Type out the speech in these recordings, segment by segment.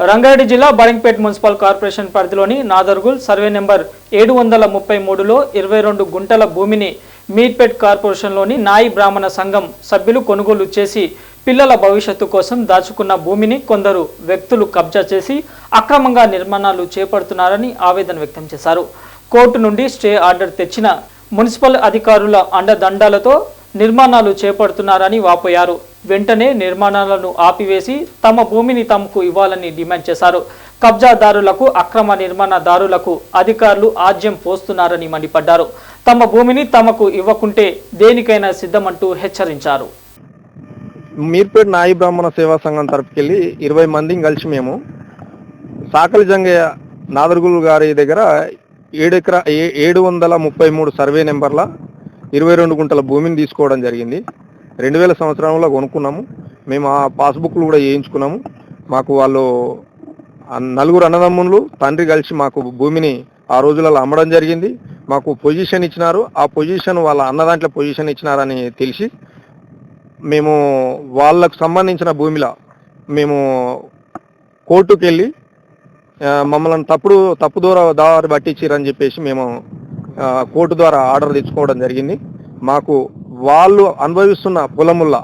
రంగారెడ్డి జిల్లా Badangpet municipal corporation పరిధిలోని Nadargul survey number ఏడు వందల ముప్పై మూడులో ఇరవై రెండు గుంటల భూమిని మీర్పేట్ కార్పొరేషన్లోని నాయి బ్రాహ్మణ సంఘం సభ్యులు కొనుగోలు చేసి పిల్లల భవిష్యత్తు కోసం దాచుకున్న భూమిని కొందరు వ్యక్తులు కబ్జా చేసి అక్రమంగా నిర్మాణాలు చేపడుతున్నారని ఆవేదన వ్యక్తం చేశారు. కోర్టు నుండి స్టే ఆర్డర్ తెచ్చిన మున్సిపల్ అధికారుల అండదండాలతో నిర్మాణాలు చేపడుతున్నారని వాపోయారు. వెంటనే నిర్మాణాలను ఆపివేసి తమ భూమిని తమకు ఇవ్వాలని డిమాండ్ చేశారు. కబ్జాదారులకు అక్రమ నిర్మాణదారులకు అధికారులు ఆజ్యం పోస్తున్నారని మండిపడ్డారు. తమ భూమిని తమకు ఇవ్వకుంటే దేనికైనా సిద్ధమంటూ హెచ్చరించారు. మీర్పేట నాయి బ్రాహ్మణ సేవా సంఘం తరపుకెళ్ళి ఇరవై మందిని కలిసి మేము సాకలి జంగయ్య నాదరుగులు గారి దగ్గర ఏడెకరా ఏ- ఏడు వందల ముప్పై మూడు సర్వే నెంబర్ల ఇరవై రెండు గుంటల భూమిని తీసుకోవడం జరిగింది. రెండు వేల సంవత్సరంలో కొనుక్కున్నాము. మేము ఆ పాస్బుక్లు కూడా వేయించుకున్నాము. మాకు వాళ్ళు నలుగురు అన్నదమ్ములు తండ్రి కలిసి మాకు భూమిని ఆ రోజులలో అమ్మడం జరిగింది. మాకు పొజిషన్ ఇచ్చినారు. ఆ పొజిషన్ వాళ్ళ అన్న దాంట్లో పొజిషన్ ఇచ్చినారని తెలిసి మేము వాళ్ళకు సంబంధించిన భూమిలో మేము కోర్టుకు వెళ్ళి మమ్మల్ని తప్పుడు తప్పు దూర దారి పట్టించారని చెప్పేసి మేము కోర్టు ద్వారా ఆర్డర్ తెచ్చుకోవడం జరిగింది. మాకు వాళ్ళు అనుభవిస్తున్న పొలముల్లా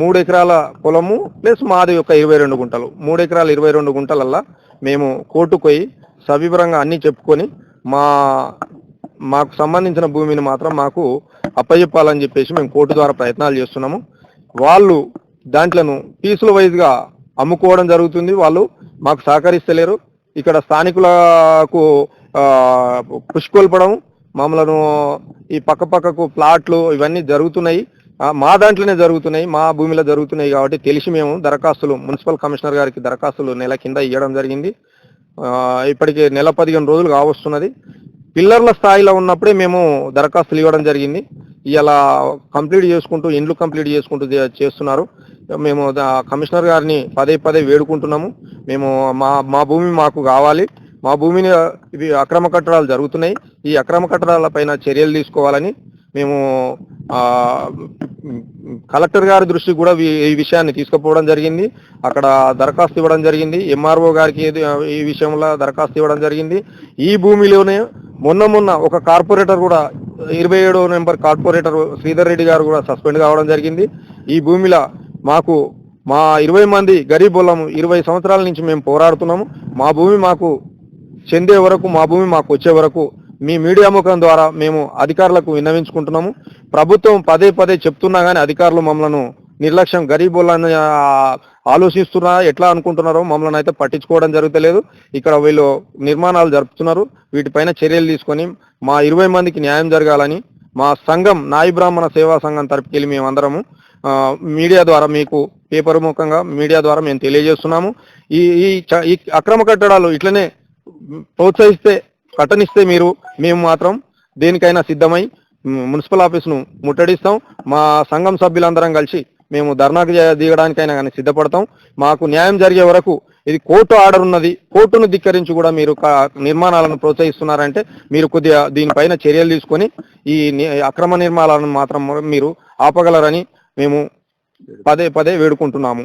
మూడు ఎకరాల పొలము ప్లస్ మాది యొక్క ఇరవై రెండు గుంటలు. మూడు ఎకరాల ఇరవై రెండు గుంటలల్లా మేము కోర్టుకు పోయి సవివరంగా అన్నీ చెప్పుకొని మా మాకు సంబంధించిన భూమిని మాత్రం మాకు అప్పచెప్పాలని చెప్పేసి మేము కోర్టు ద్వారా ప్రయత్నాలు చేస్తున్నాము. వాళ్ళు దాంట్లను పీసుల వైజ్గా అమ్ముకోవడం జరుగుతుంది. వాళ్ళు మాకు సహకరిస్తలేరు. ఇక్కడ స్థానికులకు పుష్కొల్పడము పుష్కొల్పడం మమ్మలను ఈ పక్క పక్కకు ప్లాట్లు ఇవన్నీ జరుగుతున్నాయి. మా దాంట్లోనే జరుగుతున్నాయి. మా భూమిలో జరుగుతున్నాయి కాబట్టి తెలిసి మేము దరఖాస్తులు మున్సిపల్ కమిషనర్ గారికి దరఖాస్తులు నెల కింద ఇవ్వడం జరిగింది. ఇప్పటికి నెల పదిహేను రోజులు కావస్తున్నది. పిల్లర్ల స్థాయిలో ఉన్నప్పుడే మేము దరఖాస్తులు ఇవ్వడం జరిగింది. ఇలా కంప్లీట్ చేసుకుంటూ ఇండ్లు కంప్లీట్ చేసుకుంటూ చేస్తున్నారు. మేము కమిషనర్ గారిని పదే పదే వేడుకుంటున్నాము. మేము మా మా భూమి మాకు కావాలి. మా భూమిని ఇవి అక్రమ కట్టడాలు జరుగుతున్నాయి. ఈ అక్రమ కట్టడాల పైన చర్యలు తీసుకోవాలని మేము కలెక్టర్ గారి దృష్టికి కూడా ఈ- విషయాన్ని తీసుకుపోవడం జరిగింది. అక్కడ దరఖాస్తు ఇవ్వడం జరిగింది. ఎంఆర్ఓ గారికి ఈ విషయంలో దరఖాస్తు ఇవ్వడం జరిగింది. ఈ భూమిలోనే మొన్న మొన్న ఒక కార్పొరేటర్ కూడా ఇరవై ఏడో నెంబర్ కార్పొరేటర్ శ్రీధర్ రెడ్డి గారు కూడా సస్పెండ్ కావడం జరిగింది. ఈ భూమిలో మాకు మా ఇరవై మంది గరీబులము ఇరవై సంవత్సరాల నుంచి మేము పోరాడుతున్నాము. మా భూమి మాకు చెందే వరకు మా భూమి మాకు వచ్చే వరకు మీ మీడియా ముఖం ద్వారా మేము అధికారులకు విన్నవించుకుంటున్నాము. ప్రభుత్వం పదే పదే చెప్తున్నా కానీ అధికారులు మమ్మల్ని నిర్లక్ష్యం గరీబులను ఆలోచిస్తున్నారా ఎట్లా అనుకుంటున్నారో మమ్మల్ని అయితే పట్టించుకోవడం జరుగుతలేదు. ఇక్కడ వీళ్ళు నిర్మాణాలు జరుపుతున్నారు. వీటిపైన చర్యలు తీసుకొని మా ఇరవై మందికి న్యాయం జరగాలని మా సంఘం నాయి బ్రాహ్మణ సేవా సంఘం తరపుకెళ్ళి మేమందరము అందరము మీడియా ద్వారా మీకు పేపర్ ముఖంగా మీడియా ద్వారా మేము తెలియజేస్తున్నాము. ఈ ఈ అక్రమ కట్టడాలు ఇట్లనే ప్రోత్సహిస్తే కట్టనిస్తే మీరు మేము మాత్రం దేనికైనా సిద్ధమై మున్సిపల్ ఆఫీస్ను ముట్టడిస్తాం. మా సంఘం సభ్యులందరం కలిసి మేము ధర్నాకు దిగడానికైనా కానీ సిద్ధపడతాం. మాకు న్యాయం జరిగే వరకు ఇది కోర్టు ఆర్డర్ ఉన్నది. కోర్టును ధిక్కరించి కూడా మీరు నిర్మాణాలను ప్రోత్సహిస్తున్నారంటే మీరు కొద్దిగా దీనిపైన చర్యలు తీసుకొని ఈ అక్రమ నిర్మాణాలను మాత్రం మీరు ఆపగలరని మేము పదే పదే వేడుకుంటున్నాము.